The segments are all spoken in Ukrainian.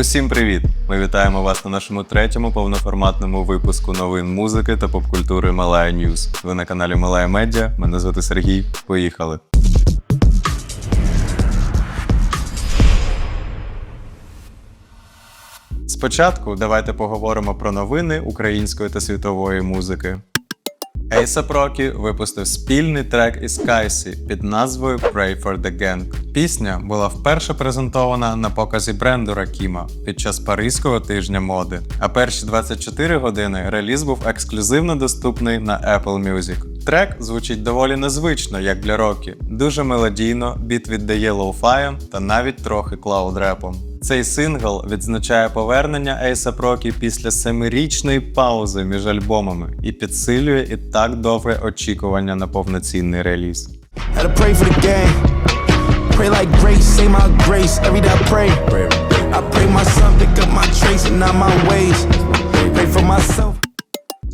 Усім привіт! Ми вітаємо вас на нашому третьому повноформатному випуску новин музики та попкультури Малая Ньюз. Ви на каналі Малая Медіа. Мене звати Сергій. Поїхали. Спочатку давайте поговоримо про новини української та світової музики. Ейса Прокі випустив спільний трек із Кайсі під назвою Pray for the Gang. Пісня була вперше презентована на показі бренду Ракіма під час Паризького тижня моди. А перші 24 години реліз був ексклюзивно доступний на Apple Music. Трек звучить доволі незвично, як для Рокі. Дуже мелодійно, біт віддає лоу-фаєм та навіть трохи клауд-репом. Цей сингл відзначає повернення Ейса Прокі після семирічної паузи між альбомами і підсилює і так довге очікування на повноцінний реліз. Pray for myself.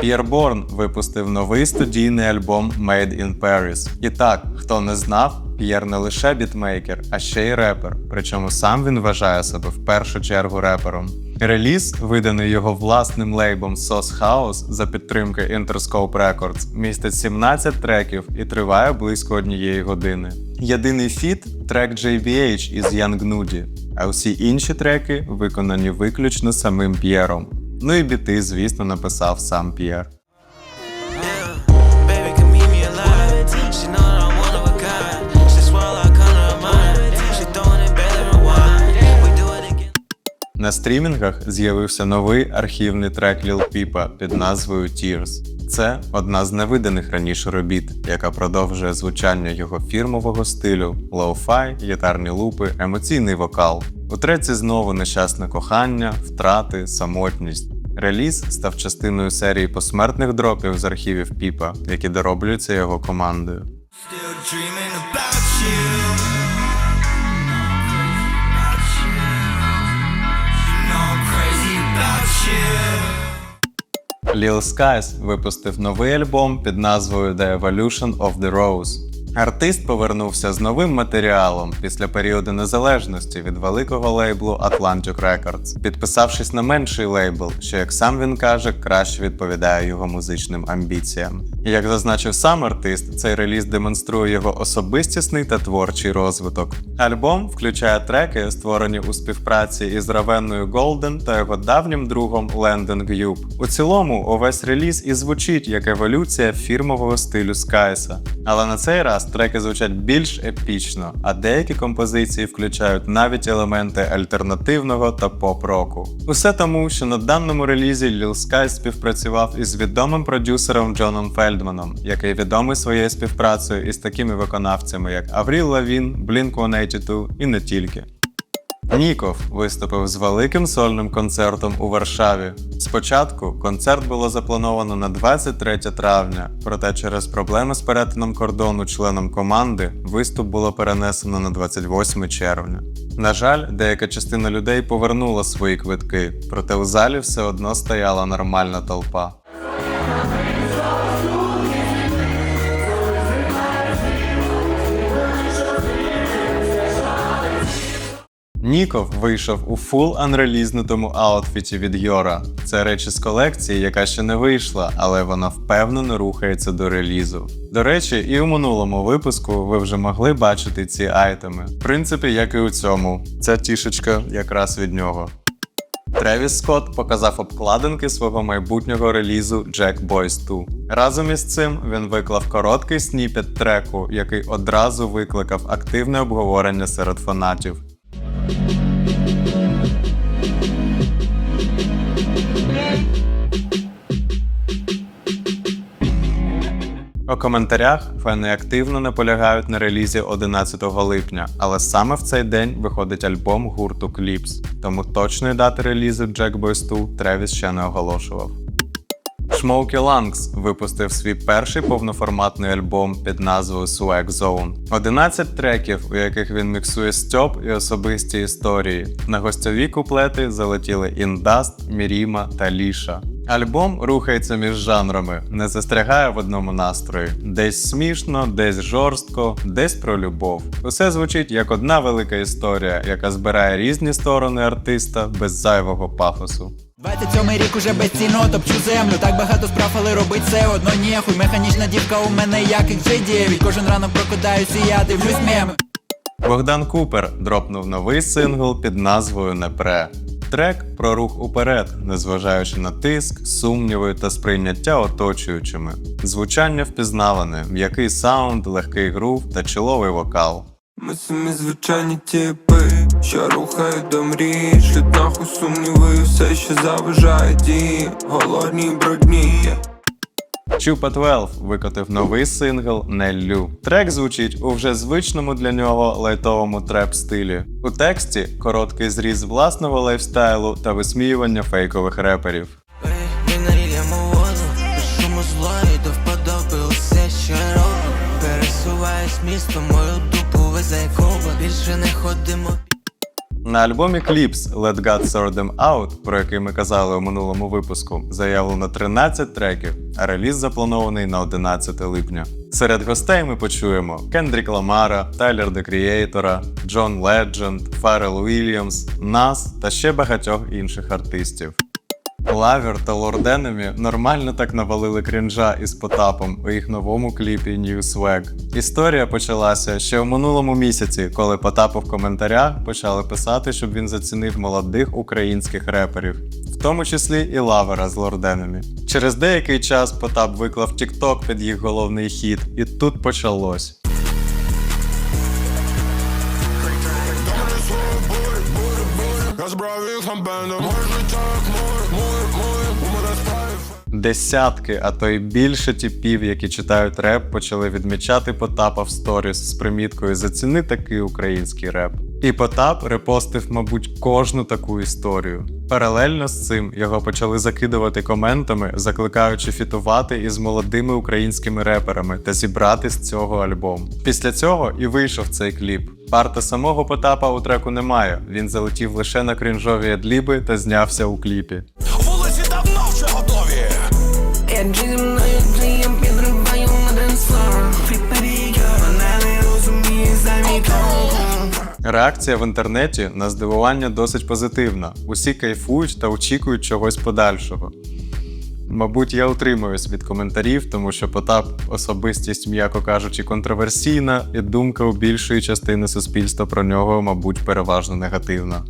П'єр Борн випустив новий студійний альбом Made in Paris. І так, хто не знав, П'єр не лише бітмейкер, а ще й репер. Причому сам він вважає себе в першу чергу репером. Реліз, виданий його власним лейбом Sauce House за підтримки Interscope Records, містить 17 треків і триває близько однієї години. Єдиний фіт трек JBH із Young Nudie, а усі інші треки виконані виключно самим П'єром. Ну і біти, звісно, написав сам П'єр. На стрімінгах з'явився новий архівний трек Lil Peep під назвою Tears. Це одна з невиданих раніше робіт, яка продовжує звучання його фірмового стилю: лоу-фай, гітарні лупи, емоційний вокал. У треці знову нещасне кохання, втрати, самотність. Реліз став частиною серії посмертних дропів з архівів Піпа, які дороблюються його командою. Lil Skies випустив новий альбом під назвою The Evolution of the Rose. Артист повернувся з новим матеріалом після періоду незалежності від великого лейблу Atlantic Records, підписавшись на менший лейбл, що, як сам він каже, краще відповідає його музичним амбіціям. Як зазначив сам артист, цей реліз демонструє його особистісний та творчий розвиток. Альбом включає треки, створені у співпраці із Равенною Голден та його давнім другом Лендон Гюб. У цілому, увесь реліз і звучить як еволюція фірмового стилю Скайса. Але на цей раз треки звучать більш епічно, а деякі композиції включають навіть елементи альтернативного та поп-року. Усе тому, що на даному релізі Lil Sky співпрацював із відомим продюсером Джоном Фельдманом, який відомий своєю співпрацею із такими виконавцями, як Авріл Лавін, Blink-182 і не тільки. Ніков виступив з великим сольним концертом у Варшаві. Спочатку концерт було заплановано на 23 травня, проте через проблеми з перетином кордону членом команди виступ було перенесено на 28 червня. На жаль, деяка частина людей повернула свої квитки, проте у залі все одно стояла нормальна толпа. Ніков вийшов у фул анрелізнутому аутфіті від Йора. Це речі з колекції, яка ще не вийшла, але вона впевнено рухається до релізу. До речі, і у минулому випуску ви вже могли бачити ці айтеми. В принципі, як і у цьому. Ця тішечка якраз від нього. Тревіс Скотт показав обкладинки свого майбутнього релізу Jack Boys 2. Разом із цим він виклав короткий сніпет треку, який одразу викликав активне обговорення серед фанатів. У коментарях фани активно наполягають на релізі 11 липня, але саме в цей день виходить альбом гурту Clips, тому точної дати релізу Jack Boys 2 Тревіс ще не оголошував. Шмоукі Лангс випустив свій перший повноформатний альбом під назвою Swag Zone. 11 треків, у яких він міксує стьоп і особисті історії. На гостьові куплети залетіли Індаст, Міріма та Ліша. Альбом рухається між жанрами, не застрягає в одному настрої. Десь смішно, десь жорстко, десь про любов. Усе звучить як одна велика історія, яка збирає різні сторони артиста без зайвого пафосу. 27 рік уже безцінно топчу землю Так багато справ, але робить все одно ніхуй Механічна дівка у мене як X9 Кожен ранок прокидаюсь і я дивлюсь меми Богдан Купер дропнув новий сингл під назвою Непре. Трек про рух уперед, незважаючи на тиск, сумніви та сприйняття оточуючими. Звучання впізнаване, м'який саунд, легкий грув та чоловий вокал. Ми самі звичайні тіпи, що рухають до мрії, шлють нахуй сумніви, все, ще заважає дії, голодні брудні. Чупа 12 викотив новий сингл Неллю. Трек звучить у вже звичному для нього лайтовому треп стилі. У тексті короткий зріз власного лайфстайлу та висміювання фейкових реперів. Пересуваюсь містом, мою дупу везе коба Більше не ходимо На альбомі Кліпс Let God Sort Them Out, про який ми казали у минулому випуску, заявлено 13 треків, а реліз запланований на 11 липня. Серед гостей ми почуємо Кендрік Ламара, Тайлер Де Крієйтора, Джон Ледженд, Фарел Уільямс, Нас та ще багатьох інших артистів. Лавер та Лорд Енемі нормально так навалили крінжа із Потапом у їх новому кліпі New Swag. Історія почалася ще в минулому місяці, коли Потапу в коментарях почали писати, щоб він зацінив молодих українських реперів, в тому числі і Лавера з Лорд Енемі. Через деякий час Потап виклав TikTok під їх головний хіт, і тут почалось. Я збрав їх на бендом Може так, море, море, море У мене справи Десятки, а то й більше типів, які читають реп, почали відмічати Потапа в сторіс з приміткою Заціни такий український реп. І Потап репостив, мабуть, кожну таку історію. Паралельно з цим його почали закидувати коментами, закликаючи фітувати із молодими українськими реперами та зібрати з цього альбом. Після цього і вийшов цей кліп. Парта самого Потапа у треку немає. Він залетів лише на крінжові адліби та знявся у кліпі. Реакція в інтернеті на здивування досить позитивна. Усі кайфують та очікують чогось подальшого. Мабуть, я утримуюсь від коментарів, тому що Потап особистість, м'яко кажучи, контроверсійна, і думка у більшої частини суспільства про нього, мабуть, переважно негативна.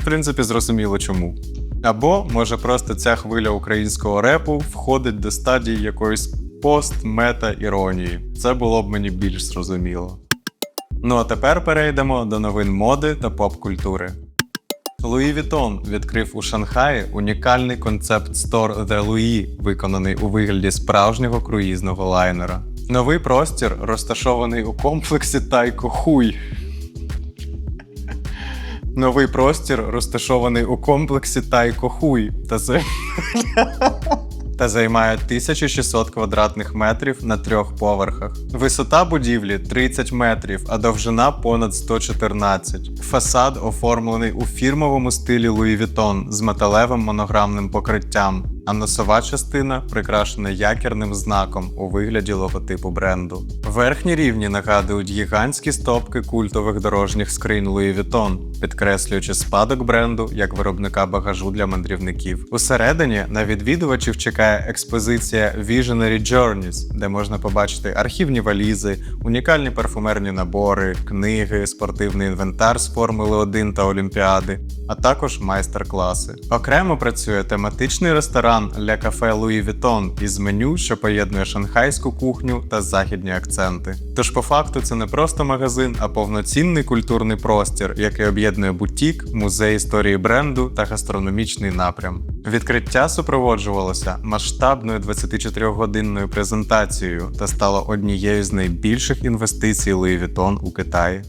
В принципі, зрозуміло чому. Або, може, просто ця хвиля українського репу входить до стадії якоїсь пост-мета-іронії. Це було б мені більш зрозуміло. Ну а тепер перейдемо до новин моди та поп-культури. Луї Вітон відкрив у Шанхаї унікальний концепт стор The Louis, виконаний у вигляді справжнього круїзного лайнера. Новий простір розташований у комплексі Тайко Хуй. Новий простір розташований у комплексі Тайкохуй та це та займає 1600 квадратних метрів на трьох поверхах. Висота будівлі 30 метрів, а довжина понад 114. Фасад оформлений у фірмовому стилі Луї Вітон з металевим монограмним покриттям, а носова частина прикрашена якірним знаком у вигляді логотипу бренду. Верхні рівні нагадують гігантські стопки культових дорожніх скринь Louis Vuitton, підкреслюючи спадок бренду як виробника багажу для мандрівників. Усередині на відвідувачів чекає експозиція Visionary Journeys, де можна побачити архівні валізи, унікальні парфумерні набори, книги, спортивний інвентар з Формули 1 та Олімпіади, а також майстер-класи. Окремо працює тематичний ресторан Le Café Louis Vuitton із меню, що поєднує шанхайську кухню та західні акценти. Тож, по факту, це не просто магазин, а повноцінний культурний простір, який об'єднує бутік, музей історії бренду та гастрономічний напрям. Відкриття супроводжувалося масштабною 24-годинною презентацією та стало однією з найбільших інвестицій Louis Vuitton у Китаї.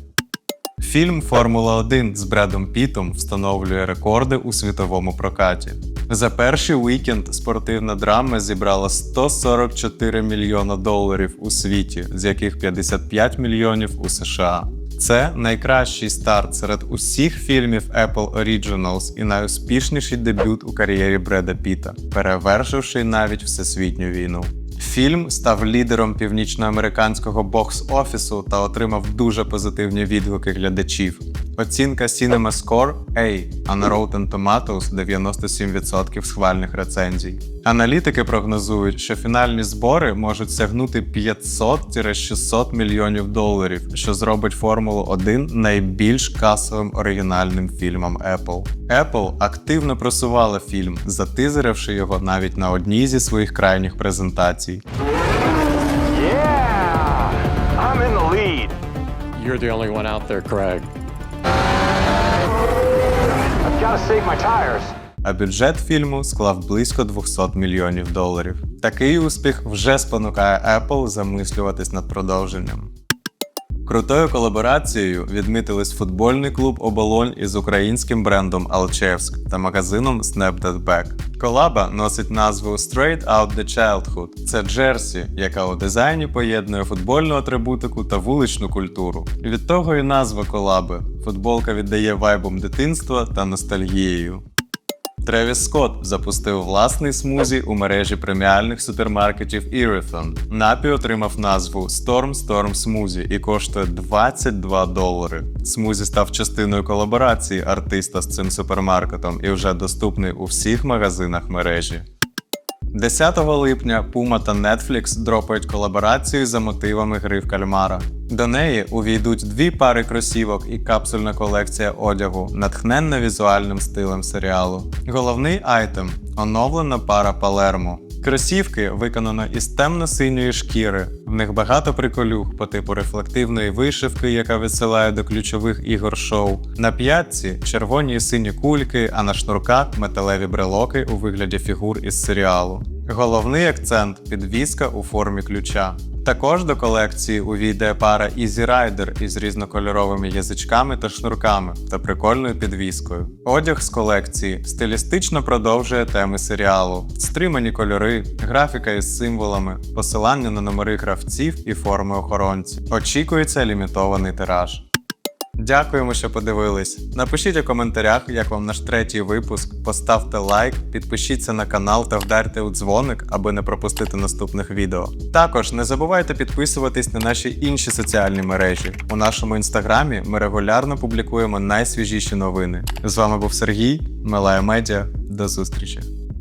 Фільм Формула 1 з Бредом Пітом встановлює рекорди у світовому прокаті. За перший вікенд спортивна драма зібрала 144 мільйона доларів у світі, з яких 55 мільйонів у США. Це найкращий старт серед усіх фільмів Apple Originals і найуспішніший дебют у кар'єрі Бреда Піта, перевершивши навіть всесвітню війну. Фільм став лідером північноамериканського бокс-офісу та отримав дуже позитивні відгуки глядачів. Оцінка CinemaScore A, а на Rotten Tomatoes 97% схвальних рецензій. Аналітики прогнозують, що фінальні збори можуть сягнути 500-600 мільйонів доларів, що зробить Формулу 1 найбільш касовим оригінальним фільмом Apple. Apple активно просувала фільм, затизеривши його навіть на одній зі своїх крайніх презентацій. I'm in the lead. You're the only one out there, Craig. А бюджет фільму склав близько 200 мільйонів доларів. Такий успіх вже спонукає Apple замислюватись над продовженням. Крутою колаборацією відмітились футбольний клуб Оболонь із українським брендом Alchevsk та магазином Snap. Колаба носить назву Straight Out The Childhood. Це джерсі, яка у дизайні поєднує футбольну атрибутику та вуличну культуру. Від того і назва колаби. Футболка віддає вайбом дитинства та ностальгією. Тревіс Скотт запустив власний смузі у мережі преміальних супермаркетів Ірithon. Напій отримав назву Storm Storm Smoothie і коштує 22 долари. Смузі став частиною колаборації артиста з цим супермаркетом і вже доступний у всіх магазинах мережі. 10 липня Puma та Netflix дропають колаборацію за мотивами гри в кальмара. До неї увійдуть дві пари кросівок і капсульна колекція одягу, натхненна візуальним стилем серіалу. Головний айтем оновлена пара Палермо. Кросівки виконано із темно-синьої шкіри. В них багато приколюх по типу рефлективної вишивки, яка відсилає до ключових ігор шоу. На п'ятці червоні і сині кульки, а на шнурках металеві брелоки у вигляді фігур із серіалу. Головний акцент підвіска у формі ключа. Також до колекції увійде пара Easy Rider із різнокольоровими язичками та шнурками та прикольною підвіскою. Одяг з колекції стилістично продовжує теми серіалу, стримані кольори, графіка із символами, посилання на номери гравців і форми охоронців. Очікується лімітований тираж. Дякуємо, що подивились. Напишіть у коментарях, як вам наш третій випуск. Поставте лайк, підпишіться на канал та вдарте у дзвоник, аби не пропустити наступних відео. Також не забувайте підписуватись на наші інші соціальні мережі. У нашому інстаграмі ми регулярно публікуємо найсвіжіші новини. З вами був Сергій, Мелая Медіа. До зустрічі!